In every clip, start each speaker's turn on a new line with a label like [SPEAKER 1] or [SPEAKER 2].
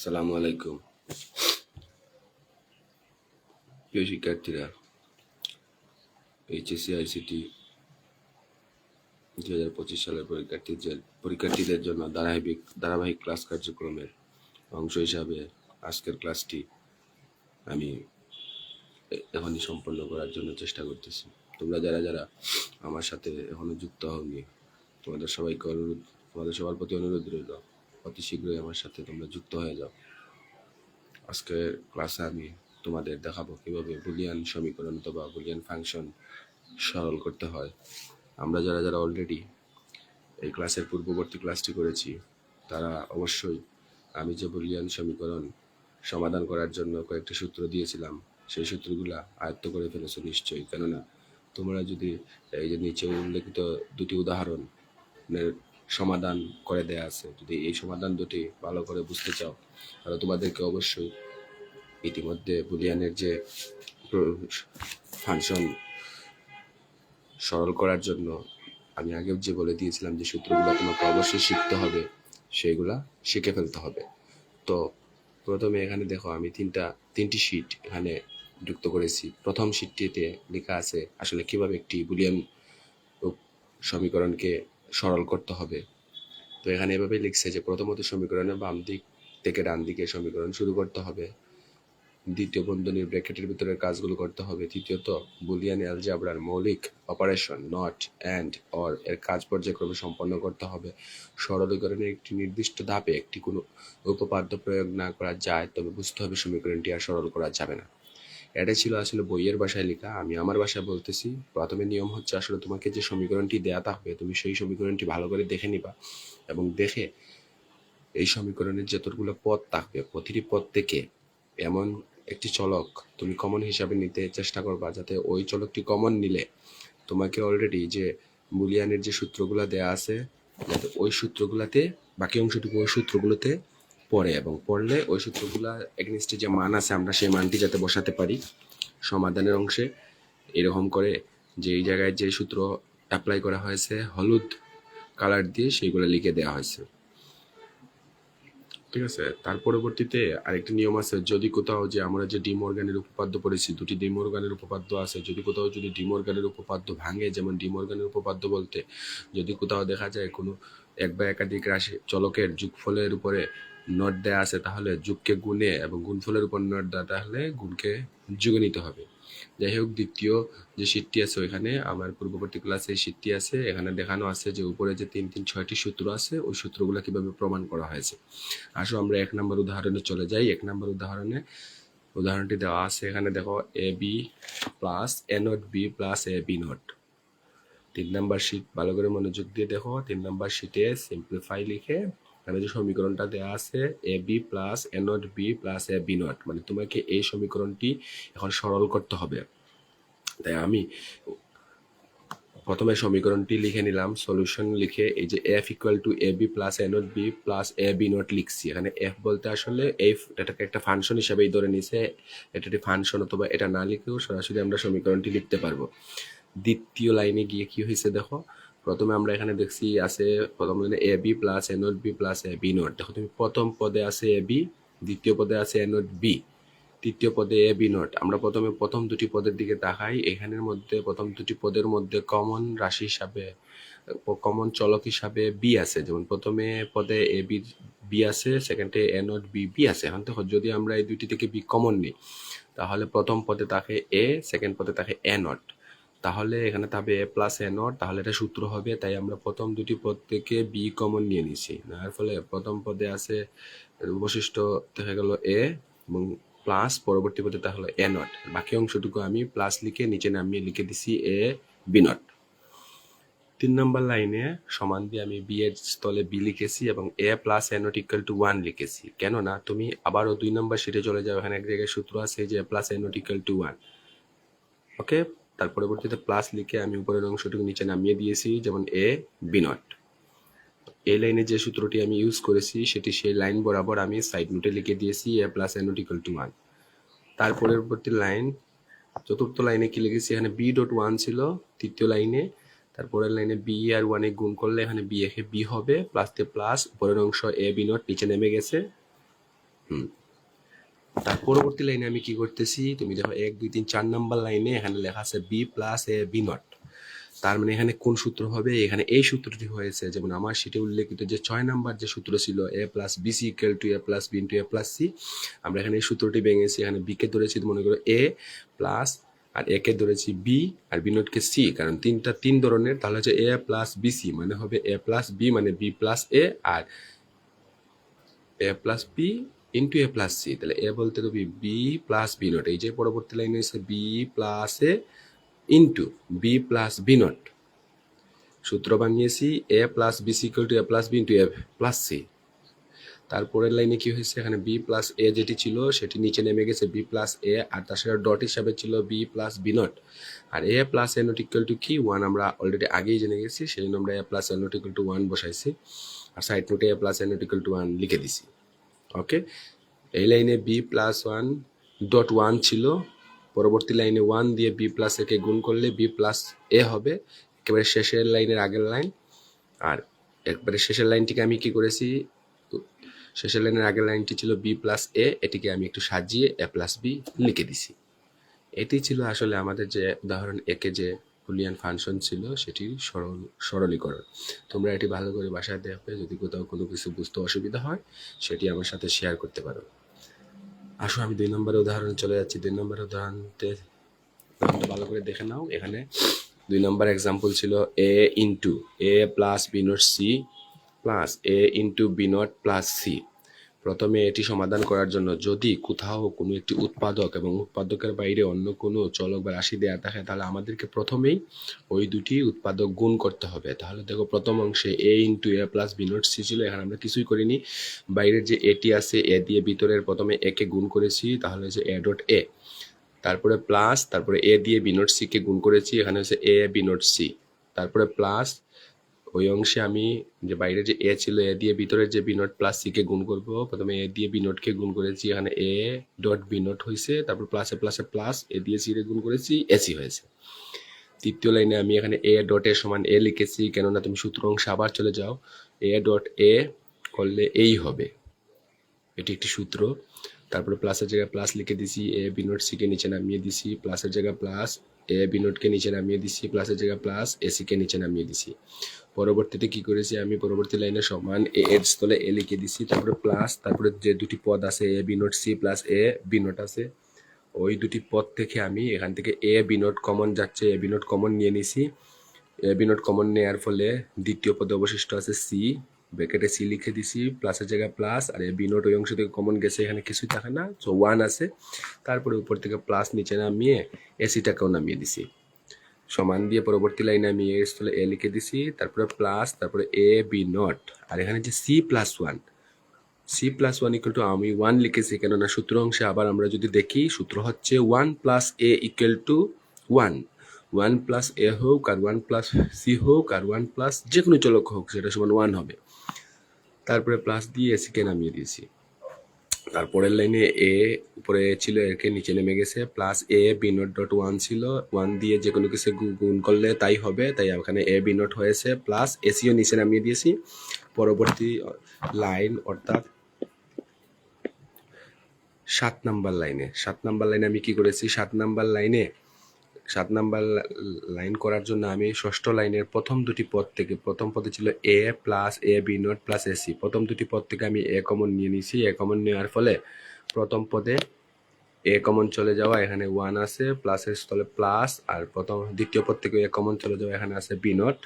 [SPEAKER 1] আসসালামু আলাইকুম। প্রিয় শিক্ষার্থীরা, এইচএসসি, আইসিটি দুই হাজার পঁচিশ সালের পরীক্ষার্থীদের পরীক্ষার্থীদের জন্য ধারাবাহিক ধারাবাহিক ক্লাস কার্যক্রমের অংশ হিসাবে আজকের ক্লাসটি আমি এখনই সম্পন্ন করার জন্য চেষ্টা করতেছি। তোমরা যারা যারা আমার সাথে এখনও যুক্ত হওনি, তোমাদের সবাইকে অনুরোধ তোমাদের সবার প্রতি অনুরোধ রইল। অতি শীঘ্রই আমার সাথে তোমরা যুক্ত হয়ে যাও। আজকের ক্লাসে আমি তোমাদের দেখাবো কীভাবে বুলিয়ান সমীকরণ অথবা বুলিয়ান ফাংশন সরল করতে হয়। আমরা যারা যারা অলরেডি এই ক্লাসের পূর্ববর্তী ক্লাসটি করেছি, তারা অবশ্যই আমি যে বুলিয়ান সমীকরণ সমাধান করার জন্য কয়েকটি সূত্র দিয়েছিলাম, সেই সূত্রগুলো আয়ত্ত করে ফেলেছো নিশ্চয়ই। কেননা তোমরা যদি এই যে নিচে উল্লেখিত দুটি উদাহরণের সমাধান করে দেয়া আছে। যদি এই সমাধান দুটি ভালো করে বুঝতে চাও, তাহলে তোমাদেরকে অবশ্যই ইতিমধ্যে বুলিয়ানের যে ফাংশন সরল করার জন্য আমি আগেও যে বলে দিয়েছিলাম যে সূত্রগুলো তোমাকে অবশ্যই শিখতে হবে, সেইগুলা শিখে ফেলতে হবে। তো প্রথমে এখানে দেখো, আমি তিনটা, তিনটি শীট এখানে যুক্ত করেছি। প্রথম শীটটিতে লেখা আছে আসলে কীভাবে একটি বুলিয়ান সমীকরণকে সরল করতে হবে। তো এখানে এভাবে লিখছে যে প্রথমত সমীকরণের বাম দিক থেকে ডান দিকে সমীকরণ শুরু করতে হবে। দ্বিতীয় বন্ধনীর ব্র্যাকেটের ভিতরের কাজগুলো করতে হবে। তৃতীয়ত, বুলিয়ান অ্যালজাবরার মৌলিক অপারেশন নট অ্যান্ড অর এর কাজ পর্যায়ক্রমে সম্পন্ন করতে হবে। সরলীকরণের একটি নির্দিষ্ট ধাপে একটি কোনো উপপাদ্য প্রয়োগ না করা যায়, তবে বুঝতে হবে সমীকরণটি আর সরল করা যাবে না। এটা ছিল আসলে বইয়ের ভাষায় লেখা। আমি আমার ভাষায় বলতেছি, প্রথমে নিয়ম হচ্ছে আসলে তোমাকে যে সমীকরণটি দেয়া থাকবে, তুমি সেই সমীকরণটি ভালো করে দেখে নিবা এবং দেখে এই সমীকরণের যতগুলো পদ থাকবে, প্রতিটি পদ থেকে এমন একটি চলক তুমি কমন হিসাবে নিতে চেষ্টা করবা যাতে ওই চলকটি কমন নিলে তোমাকে অলরেডি যে বুলিয়ানের যে সূত্রগুলো দেয়া আছে ওই সূত্রগুলোতে, বাকি অংশটুকু ওই সূত্রগুলোতে পড়ে এবং পড়লে ওই সূত্রগুলা এগনিস্টে যে মান আছে, আমরা সেই মানটি যাতে বসাতে পারি সমাধানের অংশে। এরকম করে যে এই জায়গায় যে সূত্র অ্যাপ্লাই করা হয়েছে, হলুদ কালার দিয়ে সেইগুলো লিখে দেওয়া হয়েছে। ঠিক আছে? তার পরবর্তীতে আরেকটি নিয়ম আছে, যদি কোথাও যে আমরা যে ডিমর্গানের উপপাদ্য পড়েছি, দুটি ডিমর্গানের উপপাদ্য আছে, যদি কোথাও যদি ডিমর্গানের উপপাদ্য ভাঙে, যেমন ডিমর্গানের উপপাদ্য বলতে, যদি কোথাও দেখা যায় কোনো এক বা একাধিক রাশি চলকের যোগফলের উপরে নট দেয়া আছে, তাহলে যুগকে গুণে এবং গুণফলের উপর নট দেওয়া তাহলে গুণকে যুগে নিতে হবে। যাই হোক, দ্বিতীয় যে শীটটি আছে ওইখানে, আমার পূর্ববর্তী ক্লাসে শীটটি আছে, এখানে দেখানো আছে যে উপরে যে তিন তিন, ছয়টি সূত্র আছে, ওই সূত্রগুলো কীভাবে প্রমাণ করা হয়েছে। আসো, আমরা এক নম্বর উদাহরণে চলে যাই। এক নম্বর উদাহরণে, উদাহরণটি দেওয়া আছে, এখানে দেখো A B plus A not B plus A B not তিন নাম্বার শীট, ভালো করে মনোযোগ দিয়ে দেখো। তিন নাম্বার শীটে সিম্পলিফাই লিখে এখানে যে সমীকরণটা দেওয়া আছে A B plus A not B plus A B not মানে তোমাকে এই সমীকরণটি এখন সরল করতে হবে। তাই আমি প্রথমে সমীকরণটি লিখে নিলাম সলিউশন লিখে এই যে F equal to A B plus A not B plus A B not লিখছি। এখানে এফ বলতে আসলে এফ এটাকে একটা ফাংশন হিসাবেই ধরে নিছে, এটা একটি ফাংশন অথবা এটা না লিখেও সরাসরি আমরা সমীকরণটি লিখতে পারব। দ্বিতীয় লাইনে গিয়ে কি হয়েছে দেখো প্রথমে আমরা এখানে দেখছি আছে, প্রথম A B plus A not B plus A B not দেখো তুমি প্রথম পদে আছে এ বি দ্বিতীয় পদে আছে এ নট বি তৃতীয় পদে এ বি নট আমরা প্রথমে প্রথম দুটি পদের দিকে তাকাই। এখানের মধ্যে, প্রথম দুটি পদের মধ্যে কমন রাশি হিসাবে কমন চলক হিসাবে বি আছে। যেমন প্রথমে পদে এ বি বি আছে সেকেন্ডে এ নট বি বি আছে। এখন দেখো, যদি আমরা এই দুইটি থেকে বি কমন নিই, তাহলে প্রথম পদে থাকে এ সেকেন্ড পদে থাকে এ নট তাহলে এখানে থাকবে এ প্লাস এ নট তাহলে এটা সূত্র হবে, তাই আমরা প্রথম দুটি পদ থেকে বি কমন নিয়ে নিছি। নেওয়ার ফলে প্রথম পদে আছে অবশিষ্ট দেখা গেল এ এবং প্লাস পরবর্তী পদে তাহলে এ নট বাকি অংশটুকু আমি প্লাস লিখে নিচে নামিয়ে লিখে দিছি এ বি নট তিন নম্বর লাইনে সমান দিয়ে আমি বি এর স্থলে বি লিখেছি এবং A plus A not equal to one লিখেছি। কেননা, তুমি আবারও দুই নম্বর সিটে চলে যাও, এখানে এক জায়গায় সূত্র আছে যে plus A not equal to one okay তার পরবর্তীতে প্লাস লিখে আমি উপরের অংশটুকু নিচে নামিয়ে দিয়েছি, যেমন এ বি নট এই লাইনে যে সূত্রটি আমি ইউজ করেছি, সেটি সেই লাইন বরাবর আমি সাইড নোটে লিখে দিয়েছি A plus A not equal to one তার পরবর্তী লাইন চতুর্থ লাইনে কি লিখেছি? এখানে বি ডট ওয়ান ছিল, তৃতীয় লাইনে তারপরের লাইনে বি আর ওয়ানে গুণ করলে এখানে বি একে বি হবে প্লাস তে প্লাস উপরের অংশ এ বি নট নিচে নেমে গেছে। হুম। তার পরবর্তী লাইনে আমি কি করতেছি? তুমি দেখো এক, দুই, তিন, চার নাম্বার লাইনে এখানে লেখা আছে B plus A B not তার মানে এখানে কোন সূত্র হবে? এখানে এই সূত্রটি হয়েছে, যেমন আমার সেটি উল্লেখিত যে ছয় নাম্বার যে সূত্র ছিল A plus B C equal to A plus B into A plus C আমরা এখানে এই সূত্রটি ভেঙেছি। এখানে বিকে ধরেছি মনে করো এ প্লাস আর একে ধরেছি বি আর বি নটকে সি কারণ তিনটা তিন ধরনের, তাহলে হচ্ছে এ প্লাস বি সি মানে হবে এ প্লাস বি মানে B plus A R A plus B into A plus C তাহলে এ বলতে কবি বি প্লাস বি নট এই যে পরবর্তী লাইনে হচ্ছে B plus A into B plus B not সূত্র বানিয়েছি A plus B C equal to A plus B into A plus C তারপরের লাইনে কি হয়েছে? এখানে বি প্লাস এ যেটি ছিল, সেটি নিচে নেমে গেছে বি প্লাস এ আর তার সাথে ডট হিসাবে ছিল B plus B not R A plus A not equal to কি? ওয়ান আমরা অলরেডি আগেই জেনে গেছি সেই জন্য আমরা A plus A not equal to one বসাইছি। আর সাইড নোটে A plus A not equal to one লিখে দিছি। ওকে এই লাইনে B plus one dot one ছিল। পরবর্তী লাইনে ওয়ান দিয়ে বি প্লাস একে গুণ করলে বি প্লাস এ হবে। একেবারে শেষের লাইনের আগের লাইন। আর একবারে শেষের লাইনটিকে আমি কি করেছি? শেষের লাইনের আগের লাইনটি ছিল বি প্লাস এ এটিকে আমি একটু সাজিয়ে এ প্লাস বি লিখে দিছি। এটি ছিল আসলে আমাদের যে উদাহরণ একে যে বুলিয়ান ফাংশন ছিল সেটির সরল, সরলীকরণ। তোমরা এটি ভালো করে বাসায় দেখবে, যদি কোথাও কোনো কিছু বুঝতে অসুবিধা হয়, সেটি আমার সাথে শেয়ার করতে পারো। আসো, আমি দুই নম্বরের উদাহরণে চলে যাচ্ছি। দুই নম্বরের উদাহরণতে ভালো করে দেখে নাও। এখানে দুই নম্বর এক্সাম্পল ছিল A into A plus B not C plus A into B not plus C প্রথমে এটি সমাধান করার জন্য যদি কোথাও কোনো একটি উৎপাদক এবং উৎপাদকের বাইরে অন্য কোনো চলক বা রাশি দেওয়া থাকে, তাহলে আমাদেরকে প্রথমেই ওই দুটি উৎপাদক গুণ করতে হবে। তাহলে দেখো প্রথম অংশে A into A plus B not C ছিল, এখানে আমরা কিছুই করিনি। বাইরের যে এটি আছে এ দিয়ে ভিতরের প্রথমে একে গুণ করেছি, তাহলে হচ্ছে এ ডট এ তারপরে প্লাস তারপরে এ দিয়ে বি নট সিকে গুণ করেছি, এখানে হচ্ছে এ বি নট সি তারপরে প্লাস ওই অংশে আমি যে বাইরে যে এ ছিল, এ দিয়ে ভিতরে যে বি নট প্লাস সিকে গুণ করব, প্রথমে এ দিয়ে বি নটকে গুণ করেছি, এখানে এ ডট বি নট হয়েছে তারপর প্লাসে প্লাসে প্লাস এ দিয়ে সি রে গুণ করেছি এসি হয়েছে। তৃতীয় লাইনে আমি এখানে এ ডট এ সমান এ লিখেছি, কেননা তুমি সূত্র অংশে আবার চলে যাও, এ ডট এ করলে এই হবে। এটি একটি সূত্র। তারপরে প্লাসের জায়গায় প্লাস লিখে দিছি, এ বি নোট সিকে নিচে নামিয়ে দিছি প্লাসের জায়গায় প্লাস এ, বি নোটকে নিচে নামিয়ে দিছি প্লাসের জায়গায় প্লাস এসিকে নিচে নামিয়ে দিছি। পরবর্তীতে কি করেছি আমি? পরবর্তী লাইনে সমান এ এর স্থলে এ লিখে দিছি, তারপরে প্লাস তারপরে যে দুটি পদ আছে A B not C plus A B not আছে, ওই দুটি পদ থেকে আমি এখান থেকে এ বি নোট কমন যাচ্ছে এ বি নোট কমন নিয়ে নিছি। এ বি নোট কমন নেওয়ার ফলে দ্বিতীয় পদে অবশিষ্ট আছে সি ব্র্যাকেটে সি লিখে দিছি প্লাসের জায়গায় প্লাস আর এ, বি নোট ওই অংশ থেকে কমন গেছে এখানে কিছুই থাকে না। সো ওয়ান আছে। তারপরে উপর থেকে প্লাস নিচে নামিয়ে এসিটাকেও নামিয়ে দিছি। সমান দিয়ে পরবর্তী লাইনে আমি এর স্থলে এ লিখে দিছি, তারপরে প্লাস তারপরে এ বি নট আর এখানে যে C plus one C plus one equal to আমি ওয়ান লিখেছি কেননা সূত্র অংশে আবার আমরা যদি দেখি, সূত্র হচ্ছে one plus A equal to one one plus A হোক আর ওয়ান প্লাস সি হোক আর ওয়ান প্লাস যে কোনো চলক হোক, সেটা সমান ওয়ান হবে। তারপরে প্লাস দিয়ে এসিকে নামিয়ে দিয়েছি। তারপরের লাইনে এ উপরে ছিল একে নিচে নেমে গেছে। Plus A B not dot one ছিল। ওয়ান দিয়ে যে কোনো কিছু গুণ করলে তাই হবে। তাই ওখানে এ বি নট হয়েছে। প্লাস এসিও নিচে নামিয়ে দিয়েছি। পরবর্তী লাইন অর্থাৎ সাত নাম্বার লাইনে সাত নাম্বার লাইনে আমি কি করেছি? সাত নাম্বার লাইনে সাত নাম্বার লাইন করার জন্য আমি ষষ্ঠ লাইনের প্রথম দুটি পদ থেকে, প্রথম পদে ছিল A plus A B not plus A C প্রথম দুটি পদ থেকে আমি এ কমন নিয়ে নিয়েছি। এ কমন নেওয়ার ফলে প্রথম পদে এ কমন চলে যাওয়া এখানে ওয়ান আছে প্লাসের স্থলে প্লাস আর প্রথম, দ্বিতীয় পদ থেকে এ কমন চলে যাওয়া এখানে আছে বি নট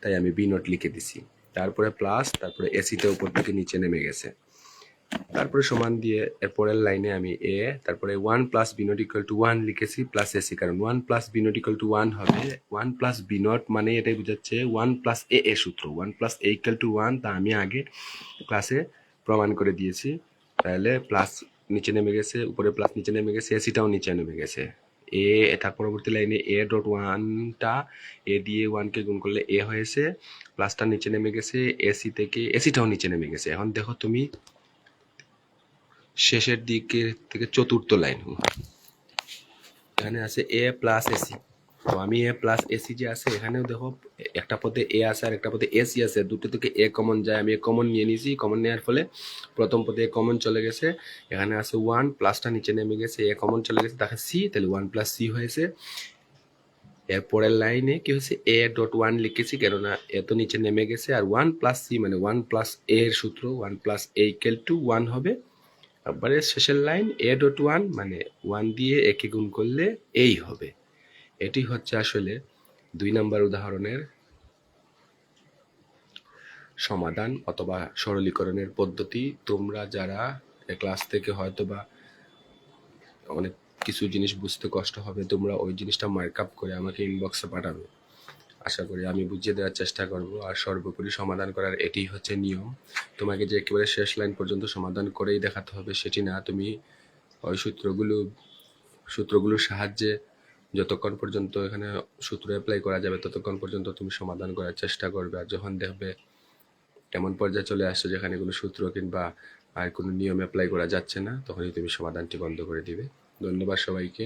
[SPEAKER 1] তাই আমি বি নট লিখে দিছি। তারপরে প্লাস তারপরে এসিতে উপর থেকে নিচে নেমে গেছে। তারপরে সমান দিয়ে এরপরের লাইনে আমি এ, তারপরে one plus B not equal to one লিখেছি প্লাস এসি কারণ one plus B not equal to one হবে ওয়ান প্লাস বিনট মানে এটাই বোঝাচ্ছে ওয়ান প্লাস এ এ সূত্র one plus A equal to one তা আমি আগে ক্লাসে প্রমাণ করে দিয়েছি, তাহলে প্লাস নিচে নেমে গেছে, উপরে প্লাস নিচে নেমে গেছে এসিটাও নিচে নেমে গেছে এ এটা পরবর্তী লাইনে এ ডট ওয়ানটা এ দিয়ে ওয়ানকে গুণ করলে এ হয়েছে প্লাসটা নিচে নেমে গেছে এসি থেকে এসিটাও নিচে নেমে গেছে, এখন দেখো তুমি শেষের দিকে থেকে চতুর্থ লাইন এখানে আছে এ প্লাস এসি তো আমি এ প্লাস এসি যে আছে, এখানেও দেখো, একটা পদে এ আছে আর একটা পদে এসি আছে। দুটো থেকে এ কমন যায়। আমি এ কমন নিয়ে নিয়েছি। কমন নেওয়ার ফলে প্রথম পদে এ কমন চলে গেছে। এখানে আছে ওয়ান প্লাসটা নিচে নেমে গেছে। এ কমন চলে গেছে। দেখে সি তাহলে ওয়ান প্লাস সি হয়েছে। এরপরের লাইনে কি হয়েছে? এ ডট ওয়ান লিখেছি, কেননা এ তো নিচে নেমে গেছে। আর ওয়ান প্লাস সি মানে ওয়ান প্লাস এর সূত্র। One plus A equal to one হবে। তারপরে শেষের লাইন, এ ডট ওয়ান মানে ওয়ান দিয়ে একে গুণ করলে এই হবে। এটি হচ্ছে আসলে দুই নম্বর উদাহরণের সমাধান অথবা সরলীকরণের পদ্ধতি। তোমরা যারা ক্লাস থেকে হয়তো বা অনেক কিছু জিনিস বুঝতে কষ্ট হবে, তোমরা ওই জিনিসটা মার্ক আপ করে আমাকে ইনবক্সে পাঠাবে। আশা করি আমি বুঝিয়ে দেওয়ার চেষ্টা করব। আর সর্বোপরি সমাধান করার এটি হচ্ছে নিয়ম। তোমাকে যে একেবারে শেষ লাইন পর্যন্ত সমাধান করেই দেখাতে হবে সেটি না। তুমি ওই সূত্রগুলো, সূত্রগুলোর সাহায্যে যতক্ষণ পর্যন্ত এখানে সূত্র অ্যাপ্লাই করা যাবে, ততক্ষণ পর্যন্ত তুমি সমাধান করার চেষ্টা করবে। আর যখন দেখবে এমন পর্যায়ে চলে আসছে যেখানে কোনো সূত্র কিংবা আর কোনো নিয়ম অ্যাপ্লাই করা যাচ্ছে না, তখনই তুমি সমাধানটি বন্ধ করে দিবে। ধন্যবাদ সবাইকে।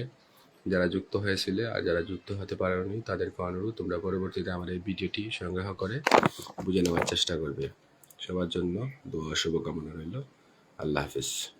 [SPEAKER 1] যারা যুক্ত হয়েছিলে আর যারা যুক্ত হতে পারেনি, তাদেরকে অনুরোধ, তোমরা পরবর্তীতে আমার এই ভিডিওটি সংগ্রহ করে বুঝে নেওয়ার চেষ্টা করবে। সবার জন্য দোয়া শুভকামনা রইল। আল্লাহ হাফিজ।